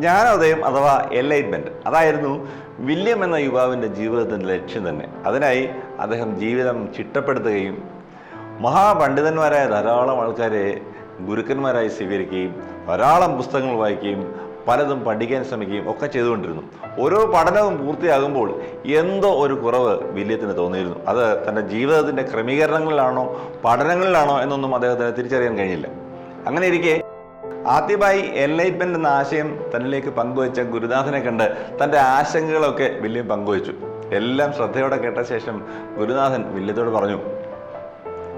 ജ്ഞാനോദയം അഥവാ എൻലൈറ്റ്മെന്റ് അതായിരുന്നു വില്യം എന്ന യുവാവിന്റെ ജീവിതത്തിന്റെ ലക്ഷ്യം തന്നെ. അതിനായി അദ്ദേഹം ജീവിതം ചിട്ടപ്പെടുത്തുകയും മഹാപണ്ഡിതന്മാരായ ധാരാളം ആൾക്കാരെ ഗുരുക്കന്മാരായി സ്വീകരിക്കുകയും ധാരാളം പുസ്തകങ്ങൾ വായിക്കുകയും പലതും പഠിക്കാൻ ശ്രമിക്കുകയും ഒക്കെ ചെയ്തുകൊണ്ടിരുന്നു. ഓരോ പഠനവും പൂർത്തിയാകുമ്പോൾ എന്തോ ഒരു കുറവ് വില്യത്തിന് തോന്നിയിരുന്നു. അത് തന്റെ ജീവിതത്തിന്റെ ക്രമീകരണങ്ങളിലാണോ പഠനങ്ങളിലാണോ എന്നൊന്നും അദ്ദേഹത്തിന് തിരിച്ചറിയാൻ കഴിഞ്ഞില്ല. അങ്ങനെ ഇരിക്കെ ആദ്യമായി എൻലൈറ്റ്മെന്റ് എന്ന ആശയം തന്നിലേക്ക് പങ്കുവച്ച ഗുരുനാഥനെ കണ്ട് തന്റെ ആശങ്കകളൊക്കെ വില്യം പങ്കുവച്ചു. എല്ലാം ശ്രദ്ധയോടെ കേട്ട ശേഷം ഗുരുനാഥൻ വില്യത്തോട് പറഞ്ഞു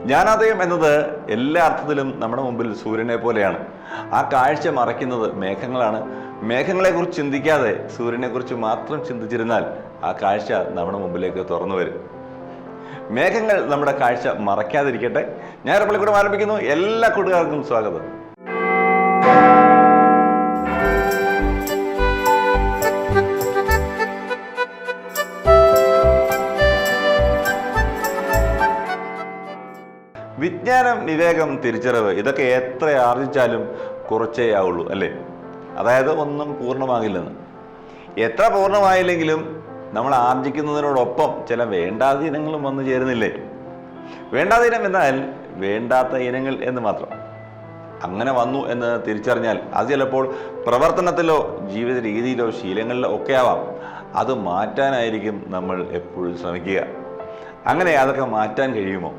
ജ്ഞാനാദയം എന്നത് എല്ലാ അർത്ഥത്തിലും നമ്മുടെ മുമ്പിൽ സൂര്യനെ പോലെയാണ്. ആ കാഴ്ച മറയ്ക്കുന്നത് മേഘങ്ങളാണ്. മേഘങ്ങളെക്കുറിച്ച് ചിന്തിക്കാതെ സൂര്യനെക്കുറിച്ച് മാത്രം ചിന്തിച്ചിരുന്നാൽ ആ കാഴ്ച നമ്മുടെ മുമ്പിലേക്ക് തുറന്നു വരും. മേഘങ്ങൾ നമ്മുടെ കാഴ്ച മറയ്ക്കാതിരിക്കട്ടെ. ഞാൻ പള്ളിക്കൂടം ആരംഭിക്കുന്നു. എല്ലാ കൂട്ടുകാർക്കും സ്വാഗതം. വിജ്ഞാനം വിവേകം തിരിച്ചറിവ് ഇതൊക്കെ എത്ര ആർജിച്ചാലും കുറച്ചേ ആവുള്ളൂ അല്ലേ? അതായത് ഒന്നും പൂർണമാകില്ലെന്ന്. എത്ര പൂർണമായില്ലെങ്കിലും നമ്മൾ ആർജിക്കുന്നതിനോടൊപ്പം ചില വേണ്ടാധീനങ്ങളും വന്നു ചേരുന്നില്ലേ? വേണ്ടാധീനം എന്നാൽ വേണ്ടാത്ത ഇനങ്ങൾ എന്ന് മാത്രം. അങ്ങനെ വന്നു എന്ന് തിരിച്ചറിഞ്ഞാൽ അത് ചിലപ്പോൾ പ്രവർത്തനത്തിലോ ജീവിത രീതിയിലോ ശീലങ്ങളിലോ ഒക്കെ ആവാം. അത് മാറ്റാനായിരിക്കും നമ്മൾ എപ്പോഴും ശ്രമിക്കുക. അങ്ങനെ അതൊക്കെ മാറ്റാൻ കഴിയുമോ?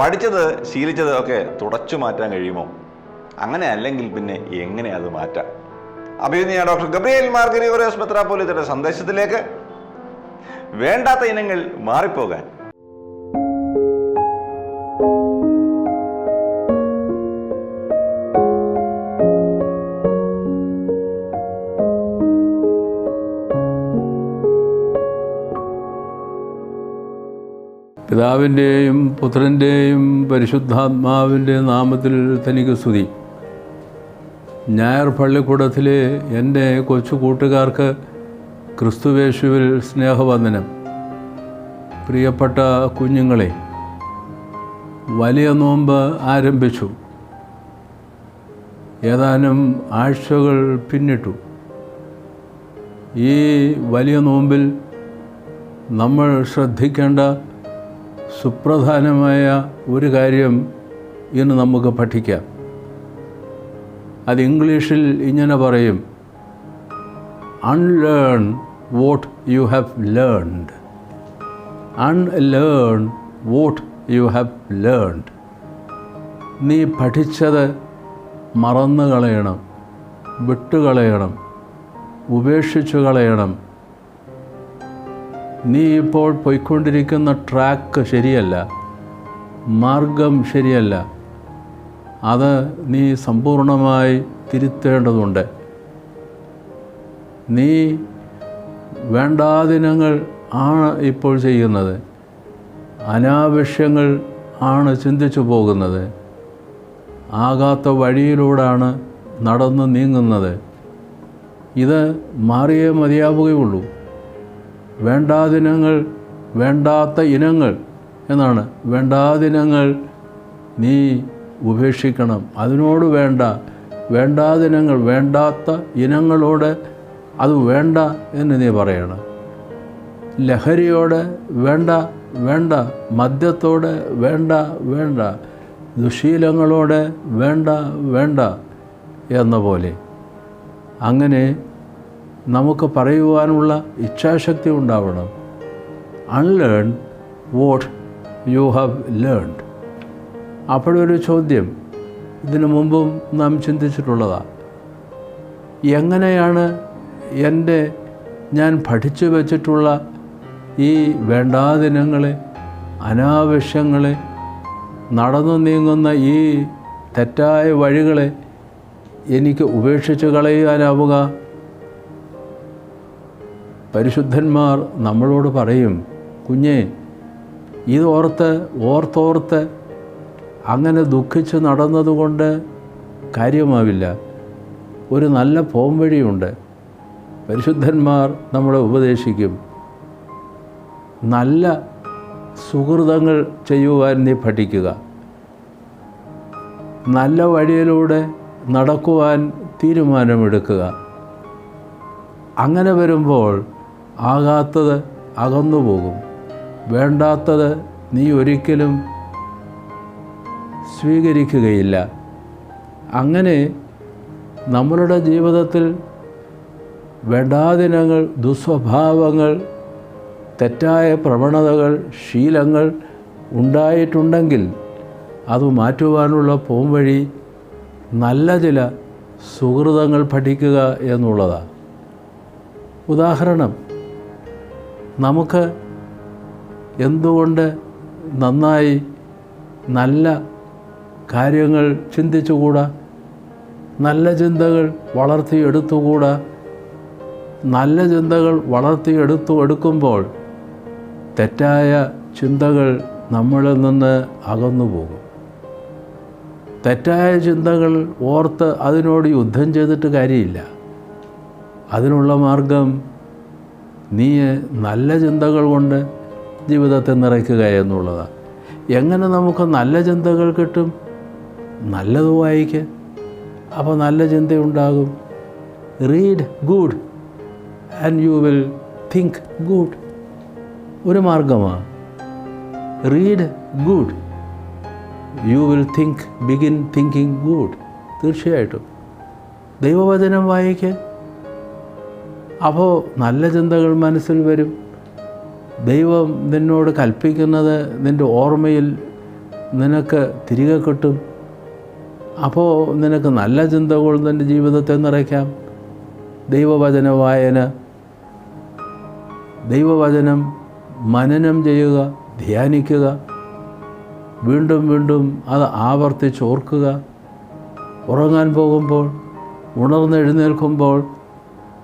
പഠിച്ചത് ശീലിച്ചത് ഒക്കെ തുടച്ചു മാറ്റാൻ കഴിയുമോ? അങ്ങനെ അല്ലെങ്കിൽ പിന്നെ എങ്ങനെ അത് മാറ്റാം? അഭിനയ ഡോക്ടർ ഗബ്രിയൽ ഗബ്രിയേൽ മാർഗരിയോറോസ് മെത്രാപ്പോലിത്തയുടെ സന്ദേശത്തിലേക്ക്. വേണ്ടാത്ത ഇനങ്ങൾ മാറിപ്പോകാൻ പിതാവിന്റെയും പുത്രന്റെയും പരിശുദ്ധാത്മാവിന്റെ നാമത്തിൽ തനിക്ക് സ്തുതി. ഞായർ പള്ളിക്കൂടത്തിലെ എന്റെ കൊച്ചു കൂട്ടുകാർക്ക് ക്രിസ്തുവേശുവിൽ സ്നേഹവന്ദനം. പ്രിയപ്പെട്ട കുഞ്ഞുങ്ങളെ വലിയ നോമ്പ് ആരംഭിച്ചു. ഏതാനും ആഴ്ചകൾ പിന്നിട്ടു. ഈ വലിയ നോമ്പിൽ നമ്മൾ ശ്രദ്ധിക്കേണ്ട സുപ്രധാനമായ ഒരു കാര്യം ഇന്ന് നമുക്ക് പഠിക്കാം. അത് ഇംഗ്ലീഷിൽ ഇങ്ങനെ പറയും unlearn what you have learned unlearn what you have learned നീ പഠിച്ചത് മറന്നു കളയണം വിട്ടുകളയണം ഉപേക്ഷിച്ചു കളയണം നീ ഇപ്പോൾ പോയിക്കൊണ്ടിരിക്കുന്ന ട്രാക്ക് ശരിയല്ല. മാർഗം ശരിയല്ല. അത് നീ സമ്പൂർണമായി തിരുത്തേണ്ടതുണ്ട്. നീ വേണ്ടാദിനങ്ങൾ ആണ് ഇപ്പോൾ ചെയ്യുന്നത്. അനാവശ്യങ്ങൾ ആണ് ചിന്തിച്ചു പോകുന്നത്. ആകാത്ത വഴിയിലൂടെയാണ് നടന്ന് നീങ്ങുന്നത്. ഇത് മാറിയേ മതിയാവുകയുള്ളൂ. വേണ്ടാദിനങ്ങൾ വേണ്ടാത്ത ഇനങ്ങൾ എന്നാണ്. വേണ്ടാദിനങ്ങൾ നീ ഉപേക്ഷിക്കണം. അതിനോട് വേണ്ട. വേണ്ടാദിനങ്ങൾ വേണ്ടാത്ത ഇനങ്ങളോട് അത് വേണ്ട എന്ന് നീ പറയണം. ലഹരിയോട് വേണ്ട വേണ്ട. മദ്യത്തോട് വേണ്ട വേണ്ട. ദുശീലങ്ങളോട് വേണ്ട വേണ്ട എന്ന പോലെ. അങ്ങനെ നമുക്ക് പറയുവാനുള്ള ഇച്ഛാശക്തി ഉണ്ടാവണം. Unlearn what you have learned അപ്പോഴൊരു ചോദ്യം. ഇതിനു മുമ്പും നാം ചിന്തിച്ചിട്ടുള്ളതാണ് എങ്ങനെയാണ് എന്റെ ഞാൻ പഠിച്ചു വച്ചിട്ടുള്ള ഈ വേണ്ടാദിനങ്ങളെ അനാവശ്യങ്ങളെ നടന്നു നീങ്ങുന്ന ഈ തെറ്റായ വഴികളെ എനിക്ക് ഉപേക്ഷിച്ച് കളയാനാവുക? പരിശുദ്ധന്മാർ നമ്മളോട് പറയും കുഞ്ഞേ ഇതോർത്ത് ഓർത്തോർത്ത് അങ്ങനെ ദുഃഖിച്ച് നടന്നതുകൊണ്ട് കാര്യമാവില്ല. ഒരു നല്ല പോംവഴിയുണ്ട് പരിശുദ്ധന്മാർ നമ്മളെ ഉപദേശിക്കും. നല്ല സുഹൃതങ്ങൾ ചെയ്യുവാൻ നീ പഠിക്കുക. നല്ല വഴിയിലൂടെ നടക്കുവാൻ തീരുമാനമെടുക്കുക. അങ്ങനെ വരുമ്പോൾ ആകാത്തത് അകന്നു പോകും. വേണ്ടാത്തത് നീ ഒരിക്കലും സ്വീകരിക്കുകയില്ല. അങ്ങനെ നമ്മളുടെ ജീവിതത്തിൽ വേണ്ടാദിനങ്ങൾ ദുസ്വഭാവങ്ങൾ തെറ്റായ പ്രവണതകൾ ശീലങ്ങൾ ഉണ്ടായിട്ടുണ്ടെങ്കിൽ അത് മാറ്റുവാനുള്ള പോംവഴി നല്ല ചില സുഹൃതങ്ങൾ പഠിക്കുക എന്നുള്ളതാണ് ഉദാഹരണം നമുക്ക് എന്തുകൊണ്ട് നന്നായി നല്ല കാര്യങ്ങൾ ചിന്തിച്ചുകൂടാ? നല്ല ചിന്തകൾ വളർത്തിയെടുത്തുകൂടാ? നല്ല ചിന്തകൾ വളർത്തിയെടുത്തു എടുക്കുമ്പോൾ തെറ്റായ ചിന്തകൾ നമ്മളിൽ നിന്ന് അകന്നു പോകും. തെറ്റായ ചിന്തകൾ ഓർത്ത് അതിനോട് യുദ്ധം ചെയ്തിട്ട് കാര്യമില്ല. അതിനുള്ള മാർഗം നീ നല്ല ചിന്തകൾ കൊണ്ട് ജീവിതത്തെ നിറയ്ക്കുക എന്നുള്ളതാണ് എങ്ങനെ നമുക്ക് നല്ല ചിന്തകൾ കിട്ടും? നല്ലത് വായിക്കുക അപ്പോൾ നല്ല ചിന്തയുണ്ടാകും. Read good and you will think good ഒരു മാർഗമാണ് read good you will think begin thinking good തീർച്ചയായിട്ടും. ദൈവവചനം വായിക്കുക അപ്പോൾ നല്ല ചിന്തകൾ മനസ്സിൽ വരും. ദൈവം നിന്നോട് കൽപ്പിക്കുന്നത് നിന്റെ ഓർമ്മയിൽ നിനക്ക് തിരികെ കിട്ടും. അപ്പോൾ നിനക്ക് നല്ല ചിന്തകൾ നിന്റെ ജീവിതത്തെ നിറയ്ക്കാം. ദൈവവചന വായന ദൈവവചനം മനനം ചെയ്യുക ധ്യാനിക്കുക. വീണ്ടും വീണ്ടും അത് ആവർത്തിച്ച് ഓർക്കുക. ഉറങ്ങാൻ പോകുമ്പോൾ ഉണർന്നെഴുന്നേൽക്കുമ്പോൾ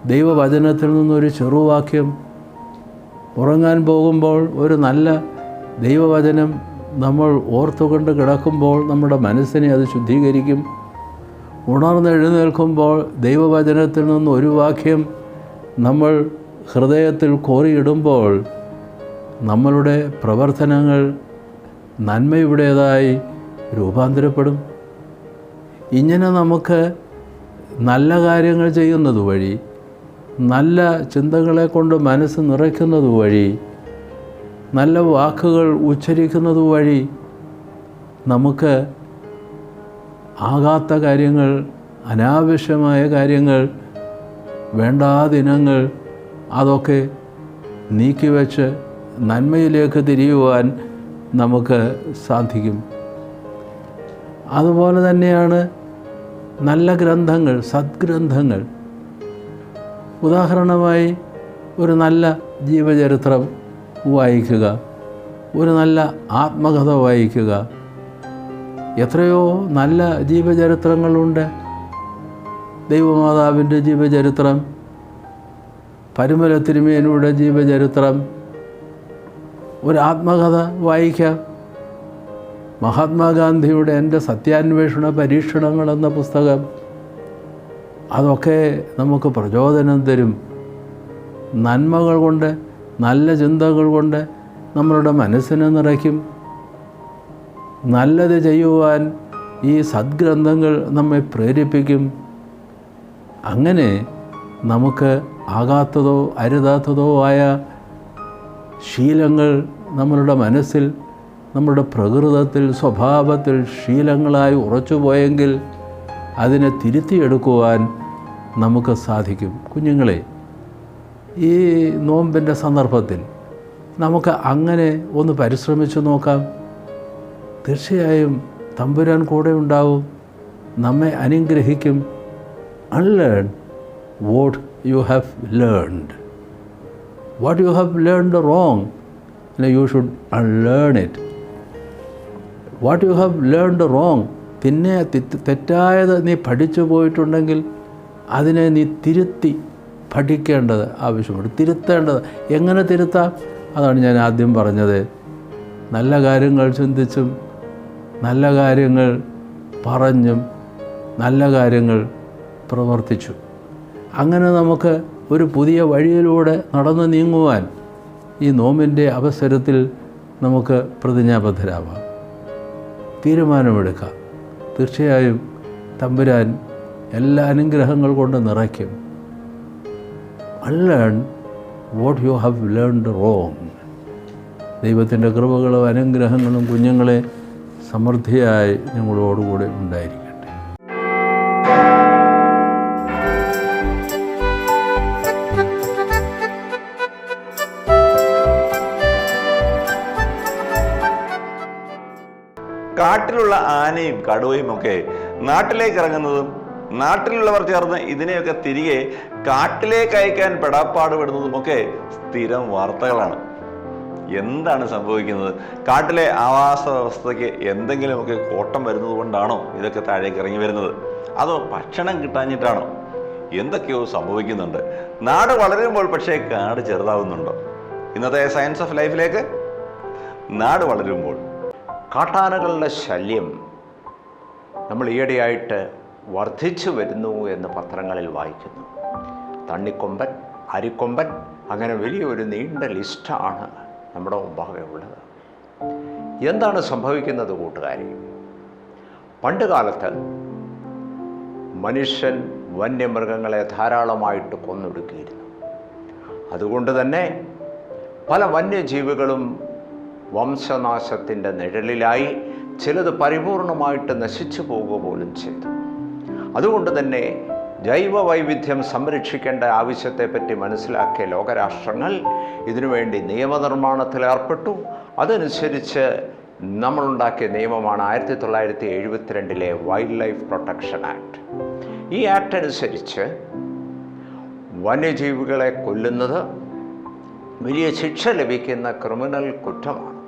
ദൈവവചനത്തിൽ നിന്നൊരു ചെറുവാക്യം ഉറങ്ങാൻ പോകുമ്പോൾ ഒരു നല്ല ദൈവവചനം നമ്മൾ ഓർത്തുകൊണ്ട് കിടക്കുമ്പോൾ നമ്മുടെ മനസ്സിനെ അത് ശുദ്ധീകരിക്കും. ഉണർന്നെഴുന്നേൽക്കുമ്പോൾ ദൈവവചനത്തിൽ നിന്ന് ഒരു വാക്യം നമ്മൾ ഹൃദയത്തിൽ കോറിയിടുമ്പോൾ നമ്മളുടെ പ്രവർത്തനങ്ങൾ നന്മയുടേതായി രൂപാന്തരപ്പെടും. ഇങ്ങനെ നമുക്ക് നല്ല കാര്യങ്ങൾ ചെയ്യുന്നത് വഴി നല്ല ചിന്തകളെ കൊണ്ട് മനസ്സ് നിറയ്ക്കുന്നത് വഴി നല്ല വാക്കുകൾ ഉച്ചരിക്കുന്നത് വഴി നമുക്ക് ആകാത്ത കാര്യങ്ങൾ അനാവശ്യമായ കാര്യങ്ങൾ വേണ്ടാദിനങ്ങൾ അതൊക്കെ നീക്കിവെച്ച് നന്മയിലേക്ക് തിരിയുവാൻ നമുക്ക് സാധിക്കും. അതുപോലെ തന്നെയാണ് നല്ല ഗ്രന്ഥങ്ങൾ സദ്ഗ്രന്ഥങ്ങൾ. ഉദാഹരണമായി ഒരു നല്ല ജീവചരിത്രം വായിക്കുക ഒരു നല്ല ആത്മകഥ വായിക്കുക. എത്രയോ നല്ല ജീവചരിത്രങ്ങളുണ്ട്. ദൈവമാതാവിന്റെ ജീവചരിത്രം പരിമല ജീവചരിത്രം ഒരു ആത്മകഥ വായിക്കാം മഹാത്മാഗാന്ധിയുടെ എന്റെ സത്യാന്വേഷണ പരീക്ഷണങ്ങൾ എന്ന പുസ്തകം അതൊക്കെ നമുക്ക് പ്രചോദനം തരും. നന്മകൾ കൊണ്ട് നല്ല ചിന്തകൾ കൊണ്ട് നമ്മളുടെ മനസ്സിനെ നിറയ്ക്കും. നല്ലത് ചെയ്യുവാൻ ഈ സദ്ഗ്രന്ഥങ്ങൾ നമ്മെ പ്രേരിപ്പിക്കും. അങ്ങനെ നമുക്ക് ആകാത്തതോ അരുതാത്തതോ ആയ ശീലങ്ങൾ നമ്മളുടെ മനസ്സിൽ നമ്മുടെ പ്രകൃതത്തിൽ സ്വഭാവത്തിൽ ശീലങ്ങളായി ഉറച്ചുപോയെങ്കിൽ അതിനെ തിരുത്തിയെടുക്കുവാൻ നമുക്ക് സാധിക്കും. കുഞ്ഞുങ്ങളെ ഈ നോമ്പിന്റെ സന്ദർഭത്തിൽ നമുക്ക് അങ്ങനെ ഒന്ന് പരിശ്രമിച്ചു നോക്കാം. തീർച്ചയായും തമ്പുരാൻ കൂടെ ഉണ്ടാവും. നമ്മെ അനുഗ്രഹിക്കും. Unlearn what you have learned what you have learned wrong you should unlearn it what you have learned wrong പിന്നെ തെറ്റ് തെറ്റായത് നീ പഠിച്ചു പോയിട്ടുണ്ടെങ്കിൽ അതിനെ നീ തിരുത്തി പഠിക്കേണ്ടത് ആവശ്യമുണ്ട് തിരുത്തേണ്ടത്. എങ്ങനെ തിരുത്താം? അതാണ് ഞാൻ ആദ്യം പറഞ്ഞത്. നല്ല കാര്യങ്ങൾ ചിന്തിച്ചും നല്ല കാര്യങ്ങൾ പറഞ്ഞും നല്ല കാര്യങ്ങൾ പ്രവർത്തിച്ചു. അങ്ങനെ നമുക്ക് ഒരു പുതിയ വഴിയിലൂടെ നടന്നു നീങ്ങുവാൻ ഈ നോമ്പിന്റെ അവസരത്തിൽ നമുക്ക് പ്രതിജ്ഞാബദ്ധരാവാം. തീരുമാനമെടുക്കാം. തീർച്ചയായും തമ്പുരാൻ എല്ലാ അനുഗ്രഹങ്ങൾ കൊണ്ട് നിറയ്ക്കും. Unlearn what you have learned wrong ദൈവത്തിന്റെ കൃപകളും അനുഗ്രഹങ്ങളും കുഞ്ഞുങ്ങളെ സമൃദ്ധിയായി ഞങ്ങളോടുകൂടി ഉണ്ടായിരിക്കും കാട്ടിലുള്ള ആനയും കടുവയും ഒക്കെ നാട്ടിലേക്ക് ഇറങ്ങുന്നതും നാട്ടിലുള്ളവർ ചേർന്ന് ഇതിനെയൊക്കെ തിരികെ കാട്ടിലേക്ക് അയക്കാൻ പെടാപ്പാട് പെടുന്നതുമൊക്കെ സ്ഥിരം വാർത്തകളാണ്. എന്താണ് സംഭവിക്കുന്നത്? കാട്ടിലെ ആവാസ വ്യവസ്ഥയ്ക്ക് എന്തെങ്കിലുമൊക്കെ കോട്ടം വരുന്നത് കൊണ്ടാണോ ഇതൊക്കെ താഴേക്ക് ഇറങ്ങി വരുന്നത്? അതോ ഭക്ഷണം കിട്ടാഞ്ഞിട്ടാണോ? എന്തൊക്കെയോ സംഭവിക്കുന്നുണ്ട്. നാട് വളരുമ്പോൾ പക്ഷേ കാട് ചെറുതാവുന്നുണ്ടോ? ഇന്നത്തെ സയൻസ് ഓഫ് ലൈഫിലേക്ക് നാട് വളരുമ്പോൾ കാട്ടാനകളുടെ ശല്യം നമ്മൾ ഈയിടെയായിട്ട് വർദ്ധിച്ചു വരുന്നു എന്ന് പത്രങ്ങളിൽ വായിക്കുന്നു. തണ്ണിക്കൊമ്പൻ അരിക്കൊമ്പൻ അങ്ങനെ വലിയൊരു നീണ്ട ലിസ്റ്റാണ് നമ്മുടെ മുമ്പാകെ ഉള്ളത്. എന്താണ് സംഭവിക്കുന്നത് കൂട്ടുകാരി? പണ്ട് കാലത്ത് മനുഷ്യൻ വന്യമൃഗങ്ങളെ ധാരാളമായിട്ട് കൊന്നൊടുക്കിയിരുന്നു. അതുകൊണ്ട് തന്നെ പല വന്യജീവികളും വംശനാശത്തിന്റെ നിഴലിലായി ചിലത് പരിപൂർണമായിട്ട് നശിച്ചു പോവുക പോലും ചെയ്തു. അതുകൊണ്ട് തന്നെ ജൈവ വൈവിധ്യം സംരക്ഷിക്കേണ്ട ആവശ്യത്തെപ്പറ്റി മനസ്സിലാക്കിയ ലോകരാഷ്ട്രങ്ങൾ ഇതിനുവേണ്ടി നിയമനിർമ്മാണത്തിൽ ഏർപ്പെട്ടു. അതനുസരിച്ച് നമ്മളുണ്ടാക്കിയ നിയമമാണ് ആയിരത്തി തൊള്ളായിരത്തി എഴുപത്തിരണ്ടിലെ വൈൽഡ് ലൈഫ് പ്രൊട്ടക്ഷൻ ആക്ട് ഈ ആക്ട് അനുസരിച്ച് വന്യജീവികളെ കൊല്ലുന്നത് വലിയ ശിക്ഷ ലഭിക്കുന്ന ക്രിമിനൽ കുറ്റമാണ്.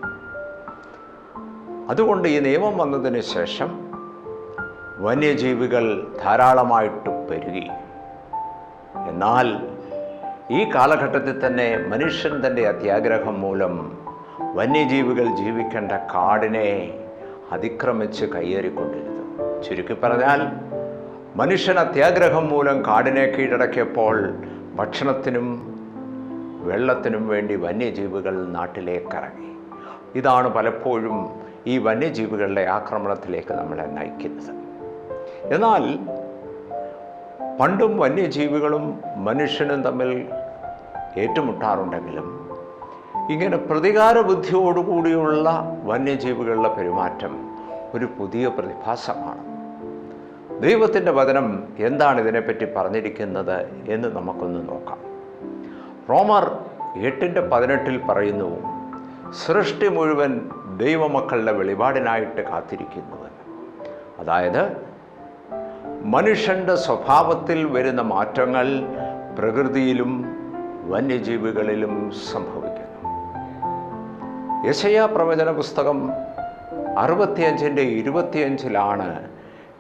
അതുകൊണ്ട് ഈ നിയമം വന്നതിന് ശേഷം വന്യജീവികൾ ധാരാളമായിട്ട് പെരുകി. എന്നാൽ ഈ കാലഘട്ടത്തിൽ തന്നെ മനുഷ്യൻ തന്റെ അത്യാഗ്രഹം മൂലം വന്യജീവികൾ ജീവിക്കേണ്ട കാടിനെ അതിക്രമിച്ച് കയ്യേറിക്കൊണ്ടിരുന്നു. ചുരുക്കി പറഞ്ഞാൽ മനുഷ്യൻ അത്യാഗ്രഹം മൂലം കാടിനെ കീഴടക്കിയപ്പോൾ ഭക്ഷണത്തിനും വെള്ളത്തിനും വേണ്ടി വന്യജീവികൾ നാട്ടിലേക്കിറങ്ങി ഇതാണ് പലപ്പോഴും ഈ വന്യജീവികളുടെ ആക്രമണത്തിലേക്ക് നമ്മളെ നയിക്കുന്നത്. എന്നാൽ പണ്ടും വന്യജീവികളും മനുഷ്യനും തമ്മിൽ ഏറ്റുമുട്ടാറുണ്ടെങ്കിലും ഇങ്ങനെ പ്രതികാര ബുദ്ധിയോടുകൂടിയുള്ള വന്യജീവികളുടെ പെരുമാറ്റം ഒരു പുതിയ പ്രതിഭാസമാണ്. ദൈവത്തിന്റെ വചനം എന്താണ് ഇതിനെപ്പറ്റി പറഞ്ഞിരിക്കുന്നത് എന്ന് നമുക്കൊന്ന് നോക്കാം. റോമർ എട്ടിന്റെ പതിനെട്ടിൽ പറയുന്നു സൃഷ്ടി മുഴുവൻ ദൈവമക്കളുടെ വെളിപാടിനായിട്ട് കാത്തിരിക്കുന്നുവെന്ന് അതായത് മനുഷ്യന്റെ സ്വഭാവത്തിൽ വരുന്ന മാറ്റങ്ങൾ പ്രകൃതിയിലും വന്യജീവികളിലും സംഭവിക്കുന്നു. യശയ പ്രവചന പുസ്തകം അറുപത്തിയഞ്ചിന്റെ ഇരുപത്തിയഞ്ചിലാണ്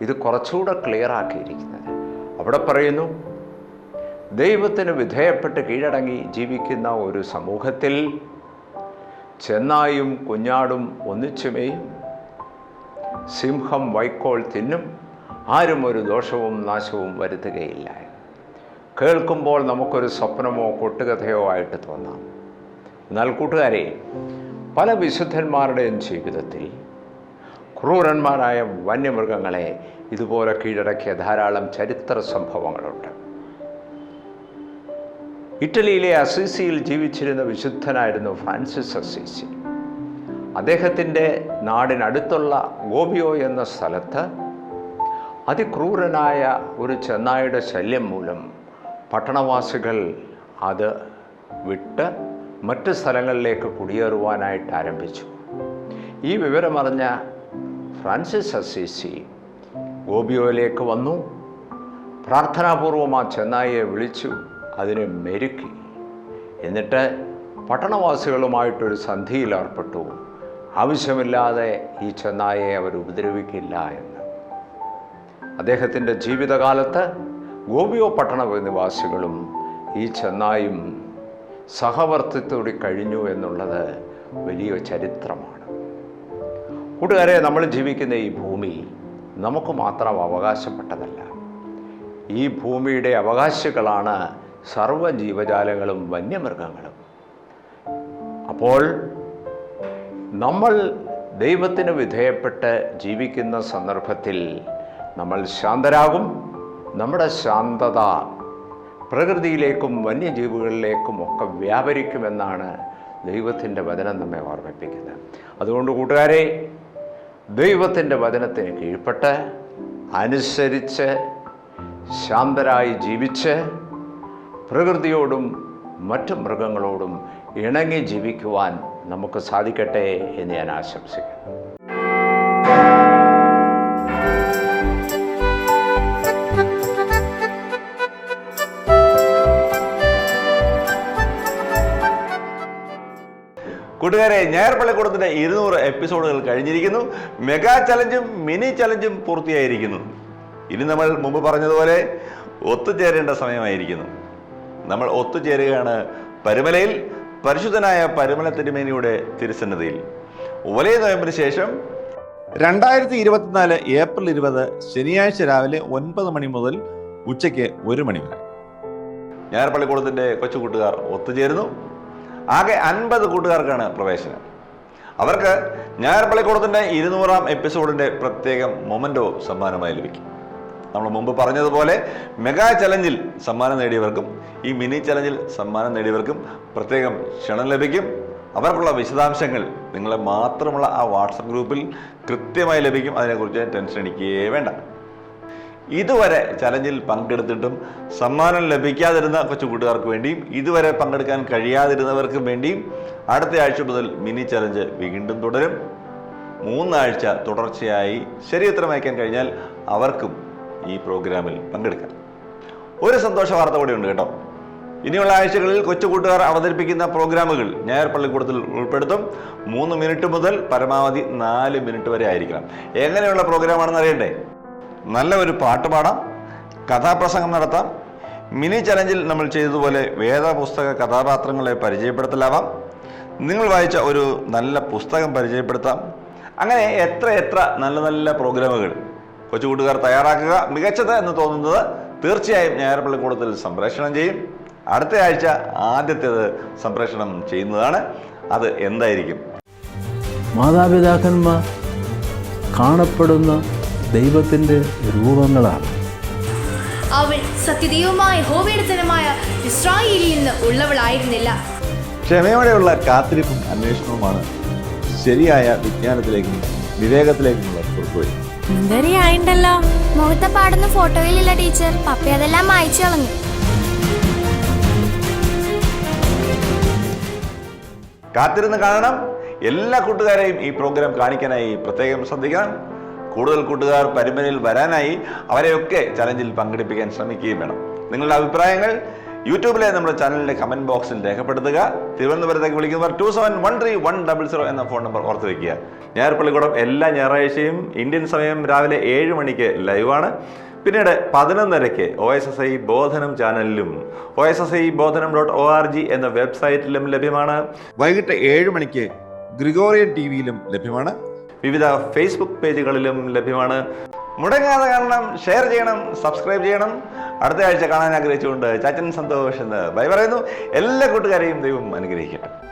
ഇത് കുറച്ചുകൂടെ ക്ലിയർ ആക്കിയിരിക്കുന്നത് അവിടെ പറയുന്നു ദൈവത്തിന് വിധേയപ്പെട്ട് കീഴടങ്ങി ജീവിക്കുന്ന ഒരു സമൂഹത്തിൽ ചെന്നായും കുഞ്ഞാടും ഒന്നിച്ചുമേയും സിംഹം വൈക്കോൾ തിന്നും ആരും ഒരു ദോഷവും നാശവും വരുത്തുകയില്ല. കേൾക്കുമ്പോൾ നമുക്കൊരു സ്വപ്നമോ കൊട്ടുകഥയോ ആയിട്ട് തോന്നാം. എന്നാൽ കൂട്ടുകാരെ പല വിശുദ്ധന്മാരുടെയും ജീവിതത്തിൽ ക്രൂരന്മാരായ വന്യമൃഗങ്ങളെ ഇതുപോലെ കീഴടക്കിയ ധാരാളം ചരിത്ര സംഭവങ്ങളുണ്ട്. ഇറ്റലിയിലെ അസീസിയിൽ ജീവിച്ചിരുന്ന വിശുദ്ധനായിരുന്നു ഫ്രാൻസിസ് അസീസി. അദ്ദേഹത്തിന്റെ നാടിനടുത്തുള്ള ഗോബിയോ എന്ന സ്ഥലത്ത് അതിക്രൂരനായ ഒരു ചെന്നായുടെ ശല്യം മൂലം പട്ടണവാസികൾ അത് വിട്ട് മറ്റ് സ്ഥലങ്ങളിലേക്ക് കുടിയേറുവാനായിട്ട് ആരംഭിച്ചു. ഈ വിവരമറിഞ്ഞ ഫ്രാൻസിസ് അസീസി ഗോപിയോയിലേക്ക് വന്നു. പ്രാർത്ഥനാപൂർവം ആ ചെന്നായിയെ വിളിച്ചു അതിനെ മെരുക്കി. എന്നിട്ട് പട്ടണവാസികളുമായിട്ടൊരു സന്ധിയിൽ ഏർപ്പെട്ടു. ആവശ്യമില്ലാതെ ഈ ചെന്നായെ അവർ ഉപദ്രവിക്കില്ല എന്ന്. അദ്ദേഹത്തിന്റെ ജീവിതകാലത്ത് ഗോപിയോ പട്ടണ നിവാസികളും ഈ ചെന്നായും സഹവർത്തിത്തോടി കഴിഞ്ഞു എന്നുള്ളത് വലിയ ചരിത്രമാണ്. കൂട്ടുകാരെ നമ്മൾ ജീവിക്കുന്ന ഈ ഭൂമി നമുക്ക് മാത്രം അവകാശപ്പെട്ടതല്ല. ഈ ഭൂമിയുടെ അവകാശികളാണ് സർവ ജീവജാലങ്ങളും വന്യമൃഗങ്ങളും. അപ്പോൾ നമ്മൾ ദൈവത്തിന് വിധേയപ്പെട്ട് ജീവിക്കുന്ന സന്ദർഭത്തിൽ നമ്മൾ ശാന്തരാകും. നമ്മുടെ ശാന്തത പ്രകൃതിയിലേക്കും വന്യജീവികളിലേക്കും ഒക്കെ വ്യാപരിക്കുമെന്നാണ് ദൈവത്തിന്റെ വചനം നമ്മെ ഓർമ്മിപ്പിക്കുന്നത്. അതുകൊണ്ട് കൂട്ടുകാരെ ദൈവത്തിന്റെ വചനത്തിന് കീഴ്പ്പെട്ട് അനുസരിച്ച് ശാന്തരായി ജീവിച്ച് പ്രകൃതിയോടും മറ്റു മൃഗങ്ങളോടും ഇണങ്ങി ജീവിക്കുവാൻ നമുക്ക് സാധിക്കട്ടെ എന്ന് ഞാൻ ആശംസിക്കുന്നു. കൂട്ടുകാരെ ഞായർ പള്ളിക്കൂടത്തിന്റെ ഇരുന്നൂറ് എപ്പിസോഡുകൾ കഴിഞ്ഞിരിക്കുന്നു. മെഗാ ചലഞ്ചും മിനി ചലഞ്ചും പൂർത്തിയായിരിക്കുന്നു. ഇനി നമ്മൾ മുമ്പ് പറഞ്ഞതുപോലെ ഒത്തുചേരേണ്ട സമയമായിരിക്കുന്നു. നമ്മൾ ഒത്തുചേരുകയാണ് പരുമലയിൽ പരിശുദ്ധനായ പരുമല തിരുമേനിയുടെ തിരുസന്നതിയിൽ വലിയ നോയമ്പിന് ശേഷം രണ്ടായിരത്തി ഇരുപത്തിനാല് ഏപ്രിൽ ഇരുപത് ശനിയാഴ്ച രാവിലെ ഒൻപത് മണി മുതൽ ഉച്ചയ്ക്ക് ഒരു മണി വരെ. ഞായർ പള്ളിക്കൂടത്തിന്റെ കൊച്ചു കൂട്ടുകാർ ഒത്തുചേരുന്നു. ആകെ അൻപത് കൂട്ടുകാർക്കാണ് പ്രവേശനം. അവർക്ക് ഞായർ പള്ളിക്കൂടത്തിന്റെ ഇരുന്നൂറാം എപ്പിസോഡിന്റെ പ്രത്യേകം മൊമെന്റോ സമ്മാനമായി ലഭിക്കും. നമ്മൾ മുമ്പ് പറഞ്ഞതുപോലെ മെഗാ ചലഞ്ചിൽ സമ്മാനം നേടിയവർക്കും ഈ മിനി ചലഞ്ചിൽ സമ്മാനം നേടിയവർക്കും പ്രത്യേകം ക്ഷണം ലഭിക്കും. അവർക്കുള്ള വിശദാംശങ്ങൾ നിങ്ങളെ മാത്രമുള്ള ആ വാട്സപ്പ് ഗ്രൂപ്പിൽ കൃത്യമായി ലഭിക്കും. അതിനെക്കുറിച്ച് ടെൻഷൻ അടിക്കുകയേ വേണ്ട. ഇതുവരെ ചലഞ്ചിൽ പങ്കെടുത്തിട്ടും സമ്മാനം ലഭിക്കാതിരുന്ന കൊച്ചു കൂട്ടുകാർക്ക് വേണ്ടിയും ഇതുവരെ പങ്കെടുക്കാൻ കഴിയാതിരുന്നവർക്ക് വേണ്ടിയും അടുത്ത ആഴ്ച മുതൽ മിനി ചലഞ്ച് വീണ്ടും തുടരും. മൂന്നാഴ്ച തുടർച്ചയായി ശരി ഉത്തരം അയക്കാൻ കഴിഞ്ഞാൽ അവർക്കും ഈ പ്രോഗ്രാമിൽ പങ്കെടുക്കാം. ഒരു സന്തോഷ വാർത്ത കൂടി ഉണ്ട് കേട്ടോ. ഇനിയുള്ള ആഴ്ചകളിൽ കൊച്ചു കൂട്ടുകാർ അവതരിപ്പിക്കുന്ന പ്രോഗ്രാമുകൾ ഞായർ പള്ളിക്കൂടത്തിൽ ഉൾപ്പെടുത്തും. മൂന്ന് മിനിറ്റ് മുതൽ പരമാവധി നാല് മിനിറ്റ് വരെ ആയിരിക്കണം. എങ്ങനെയുള്ള പ്രോഗ്രാമാണെന്ന് അറിയണ്ടേ? നല്ല ഒരു പാട്ട് പാടാം കഥാപ്രസംഗം നടത്താം. മിനി ചലഞ്ചിൽ നമ്മൾ ചെയ്തതുപോലെ വേദപുസ്തക കഥാപാത്രങ്ങളെ പരിചയപ്പെടുത്തലാവാം. നിങ്ങൾ വായിച്ച ഒരു നല്ല പുസ്തകം പരിചയപ്പെടുത്താം. അങ്ങനെ എത്ര എത്ര നല്ല നല്ല പ്രോഗ്രാമുകൾ കൊച്ചു കൂട്ടുകാർ തയ്യാറാക്കുക മികച്ചത് എന്ന് തോന്നുന്നത് തീർച്ചയായും ഞായർപള്ളിക്കൂടത്തിൽ സംപ്രേഷണം ചെയ്യും. അടുത്ത ആഴ്ച ആദ്യത്തേത് സംപ്രേഷണം ചെയ്യുന്നതാണ്. അത് എന്തായിരിക്കും? മാതാപിതാക്കന്മാർ കാണപ്പെടുന്ന ദൈവത്തിന്റെ രൂപങ്ങളാണ്. അവൾ സത്യദൈവമായ ജനമായ ഇസ്രായേലിൽ നിന്ന് ഉള്ളവളായിരുന്നില്ല. ക്ഷമയോടെയുള്ള കാത്തിരിപ്പും അന്വേഷണവുമാണ് ശരിയായ വിജ്ഞാനത്തിലേക്കും വിവേകത്തിലേക്കുമുള്ള കുറിപ്പുവഴി സുന്ദരിയായിണ്ടല്ലോ മുഖത്തെ പാടുന്ന ഫോട്ടോയിലില്ല ടീച്ചർ. പപ്പ അതെല്ലാം മായച്ചു കളഞ്ഞു. കാത്തിരുന്ന് കാണണം. എല്ലാ കൂട്ടുകാരെയും ഈ പ്രോഗ്രാം കാണിക്കാനായി പ്രത്യേകം ശ്രദ്ധിക്കണം. കൂടുതൽ കൂട്ടുകാർ പരിമിതിയിൽ വരാനായി അവരെയൊക്കെ ചലഞ്ചിൽ പങ്കെടുപ്പിക്കാൻ ശ്രമിക്കുകയും വേണം. നിങ്ങളുടെ അഭിപ്രായങ്ങൾ യൂട്യൂബിലെ നമ്മുടെ ചാനലിന്റെ കമന്റ് ബോക്സിൽ രേഖപ്പെടുത്തുക. തിരുവനന്തപുരത്തേക്ക് വിളിക്കുന്നവർ two seven one three one double zero എന്ന ഫോൺ നമ്പർ ഓർത്ത് വയ്ക്കുക ഞായർപ്പള്ളിക്കൂടം എല്ലാ ഞായറാഴ്ചയും ഇന്ത്യൻ സമയം രാവിലെ ഏഴ് മണിക്ക് ലൈവാണ്. പിന്നീട് പതിനൊന്നരയ്ക്ക് O S S I Bodhanam ചാനലിലും O S S I Bodhanam dot O R G എന്ന വെബ്സൈറ്റിലും ലഭ്യമാണ്. വൈകിട്ട് ഏഴ് മണിക്ക് ഗ്രിഗോറിയൻ ടി വിയിലും ലഭ്യമാണ്. വിവിധ ഫേസ്ബുക്ക് പേജുകളിലും ലഭ്യമാണ്. മുടങ്ങാതെ കാരണം ഷെയർ ചെയ്യണം സബ്സ്ക്രൈബ് ചെയ്യണം. അടുത്ത ആഴ്ച കാണാൻ ആഗ്രഹിച്ചുകൊണ്ട് ചാച്ചൻ സന്തോഷം ബൈ പറയുന്നു. എല്ലാ കൂട്ടുകാരെയും ദൈവം അനുഗ്രഹിക്കട്ടെ.